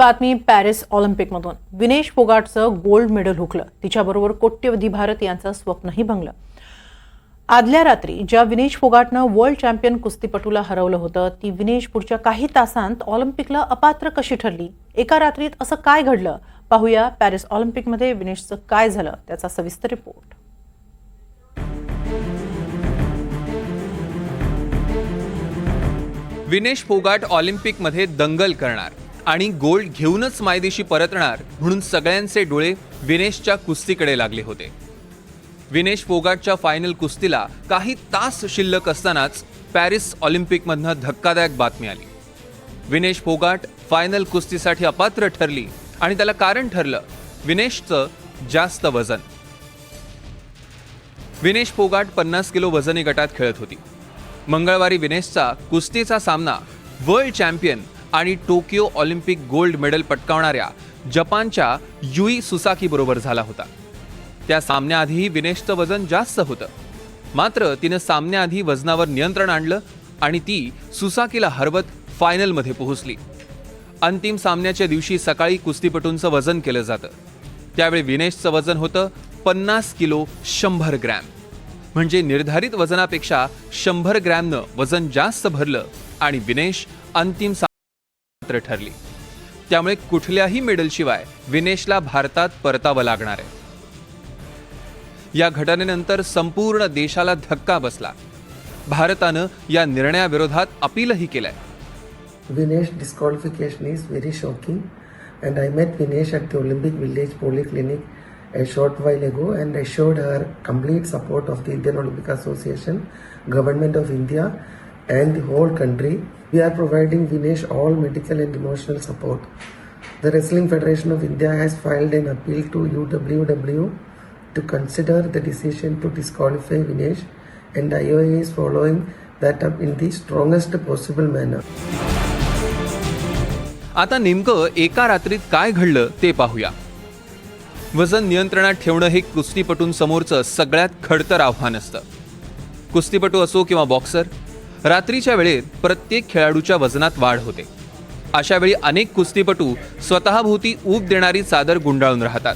बातमी पॅरिस ऑलिम्पिकमधून विनेश फोगाटचं गोल्ड मेडल हुकलं. तिच्याबरोबर कोट्यवधी भारत यांचं स्वप्नही भंगलं. आदल्या रात्री ज्या विनेश फोगाटनं वर्ल्ड चॅम्पियन कुस्तीपटूला हरवलं होतं ती विनेश पुढच्या काही तासांत ऑलिम्पिकला अपात्र कशी ठरली? एका रात्रीत असं काय घडलं? पाहूया पॅरिस ऑलिम्पिकमध्ये विनेशचं काय झालं त्याचा सविस्तर रिपोर्ट. विनेश फोगाट ऑलिम्पिकमध्ये दंगल करणार. आणि गोल्ड घेऊनच मायदेशी परतणार म्हणून सगळ्यांचे डोळे विनेशच्या कुस्तीकडे लागले होते. विनेश फोगाटच्या फायनल कुस्तीला काही तास शिल्लक असतानाच पॅरिस ऑलिम्पिकमधनं धक्कादायक बातमी आली. विनेश फोगाट फायनल कुस्तीसाठी अपात्र ठरली आणि त्याला कारण ठरलं विनेशचं जास्त वजन. विनेश फोगाट पन्नास किलो वजनी गटात खेळत होती. मंगळवारी विनेशचा कुस्तीचा सामना वर्ल्ड चॅम्पियन आणि टोकियो ऑलिम्पिक गोल्ड मेडल पटकावणाऱ्या जपानच्या युई सुसाकी बरोबर झाला होता. त्या सामन्याआधीही विनेशचं वजन जास्त होतं. मात्र तिनं सामन्याआधी वजनावर नियंत्रण आणलं आणि ती सुसाकीला हरवत फायनलमध्ये पोहोचली. अंतिम सामन्याच्या दिवशी सकाळी कुस्तीपटूंचं वजन केलं जातं. त्यावेळी विनेशचं वजन होतं पन्नास किलो शंभर ग्रॅम. म्हणजे निर्धारित वजनापेक्षा शंभर ग्रॅमनं वजन जास्त भरलं आणि विनेश अंतिम पात्र ठरली. त्यामुळे कुठल्याही मेडल विनेशला भारतात परतावं लागणार आहे. या घटनेनंतर संपूर्ण देशाला धक्का बसला. भारतानं या निर्णयाविरोधात अपीलही केलाय. Vinesh disqualification is very shocking and I met Vinesh at the Olympic village polyclinic a short while ago and I showed her complete support of the Indian Olympic Association government of India and the whole country. We are providing Vinesh all medical and emotional support. The Wrestling Federation of India has filed an appeal to UWW to consider the decision to disqualify Vinesh and IOA is following that up in the strongest possible manner. आता नेमकं एका रात्रीत काय घडलं ते पाहूया वजन नियंत्रणात ठेवणं हे कुस्तीपटूंसमोरचं सगळ्यात खडतर आव्हान असतं कुस्तीपटू असो किंवा बॉक्सर रात्रीच्या वेळेत प्रत्येक खेळाडूच्या वजनात वाढ होते. अशा वेळी अनेक कुस्तीपटू स्वतःभोवती ऊब देणारी चादर गुंडाळून राहतात.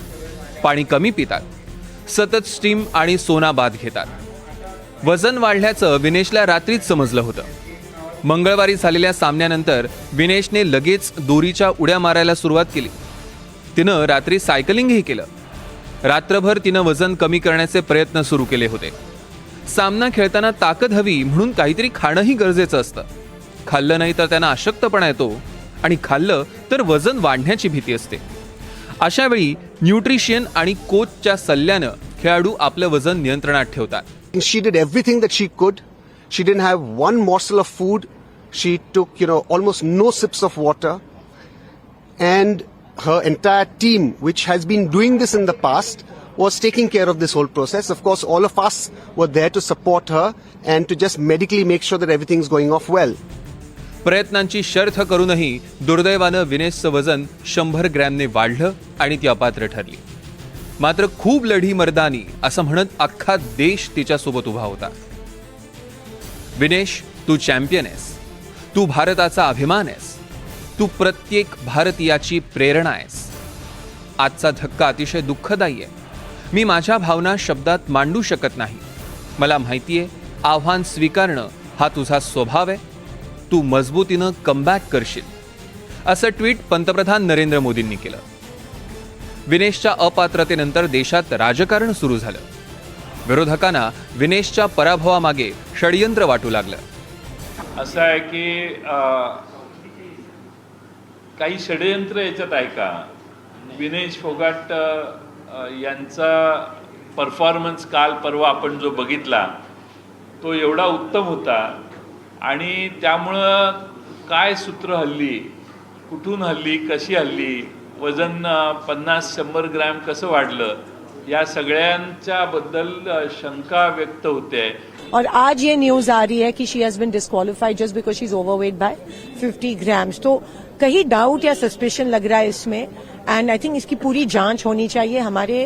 पाणी कमी पितात. सतत स्टीम आणि सोना बाद घेतात. वजन वाढल्याचं विनेशला रात्रीच समजलं होतं. मंगळवारी झालेल्या सामन्यानंतर विनेशने लगेच दोरीच्या उड्या मारायला सुरुवात केली. तिनं रात्री सायकलिंगही केलं. रात्रभर तिनं वजन कमी करण्याचे प्रयत्न सुरू केले होते. सामना खेळताना ताकद हवी म्हणून काहीतरी खाणंही गरजेचं असतं. खाल्लं नाही तर त्यांना अशक्तपणा येतो आणि खाल्लं तर वजन वाढण्याची भीती असते. अशा वेळी न्यूट्रिशियन आणि कोचच्या सल्ल्यानं खेळाडू आपलं वजन नियंत्रणात ठेवतात. She did everything that she could she didn't have one morsel of food she took you know almost no sips of water and her entire team which has been doing this in the past was taking care of this whole process. Of course, all of us were there to support her and to just medically make sure that everything's going off well. प्रयत्नांची शर्थ करूनही दुर्दैवानं विनेशचं वजन शंभर ग्रॅमने वाढलं आणि ती अपात्र ठरली. मात्र खूप लढी मर्दानी असं म्हणत अख्खा देश तिच्यासोबत उभा होता. विनेश तू चॅम्पियन आहेस. तू भारताचा अभिमान आहेस. तू प्रत्येक भारतीयाची प्रेरणा आहेस. आजचा धक्का अतिशय दुःखदायी आहे. मी माझ्या भावना शब्दात मांडू शकत नाही. मला माहिती आहे आव्हान स्वीकारणं हा तुझा स्वभाव आहे. तू मजबूतीनं कमबॅक करशील. असं ट्विट पंतप्रधान नरेंद्र मोदींनी केलं. विनेशच्या अपात्रतेनंतर देशात राजकारण सुरू झालं. विरोधकांना विनेशच्या पराभवामागे षडयंत्र वाटू लागलं. असं आहे की काही षडयंत्र याच्यात आहे का? विनेश फोगाट यांचा परफॉर्मन्स काल परवा आपण जो बघितला तो एवढा उत्तम होता आणि त्यामुळं काय सूत्र हल्ली कुठून हल्ली कशी हल्ली वजन पन्नास शंभर ग्रॅम कसं वाढलं या सगळ्यांच्या बद्दल शंका व्यक्त होते. और आज ये न्यूज आ रही है कि she has been disqualified just because she is overweight by 50 grams तो कहीं डाउट या सस्पेशन लग रहा है इसमें एंड आई थिंक इसकी पूरी जांच होनी चाहिए। हमारे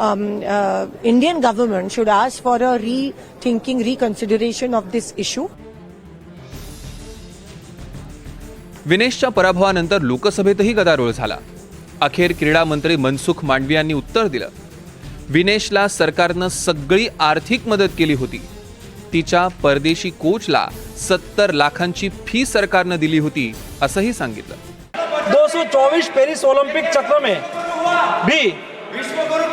Indian government should ask for a rethinking reconsideration of this issue विनेशच्या पराभवानंतर लोकसभेतही गदारोळ झाला. अखेर क्रीडा मंत्री मनसुख मांडवी यांनी उत्तर दिलं. विनेशला सरकारनं सगळी आर्थिक मदत केली होती. तिच्या परदेशी कोचला सत्तर लाखांची फी सरकारनं दिली होती असंही सांगितलं. 224 पेरिस ओलंपिक चक्र में भी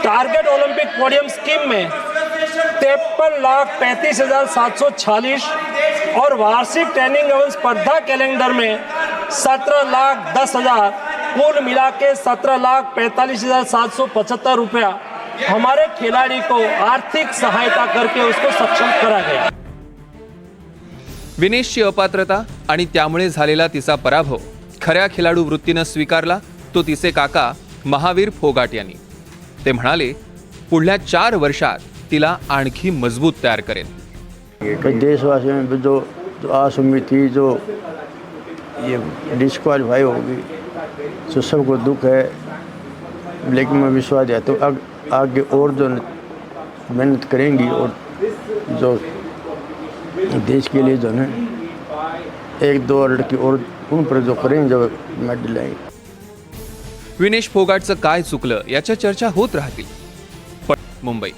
टारगेट ओलंपिक पोडियम स्कीम में तिरपन लाख पैंतीस हजार सात सौ छियालीस और वार्षिक ट्रेनिंग एवं स्पर्धा कैलेंडर में सत्रह लाख दस हजार कुल मिला के सत्रह लाख पैंतालीस हजार सात सौ पचहत्तर रुपया। हमारे खिलाड़ी को आर्थिक सहायता करके उसको सक्षम करा गया। विनेशची अपात्रता आणि त्यामुळे झालेला तिचा पराभव खऱ्या खेळाडू वृत्तीनं स्वीकारला तो तिचे काका महावीर फोगाट यांनी. ते म्हणाले पुढल्या चार वर्षात तिला आणखी मजबूत तयार करेन. भाई देशवासियों में भी जो जो आस उम्मीद थी जो ये डिस्क्वालीफाई होगी तो सबको दुख है लेकिन मैं विश्वास दिया तो आगे और जो मेहनत करेंगी और जो देश के लिए जो है एक दो लड़की और उन पर जो करेंगे जो मेडल लाएंगे विनेश फोगाटचं काय चुकलं याच्या चर्चा होत राहतील. पण मुंबई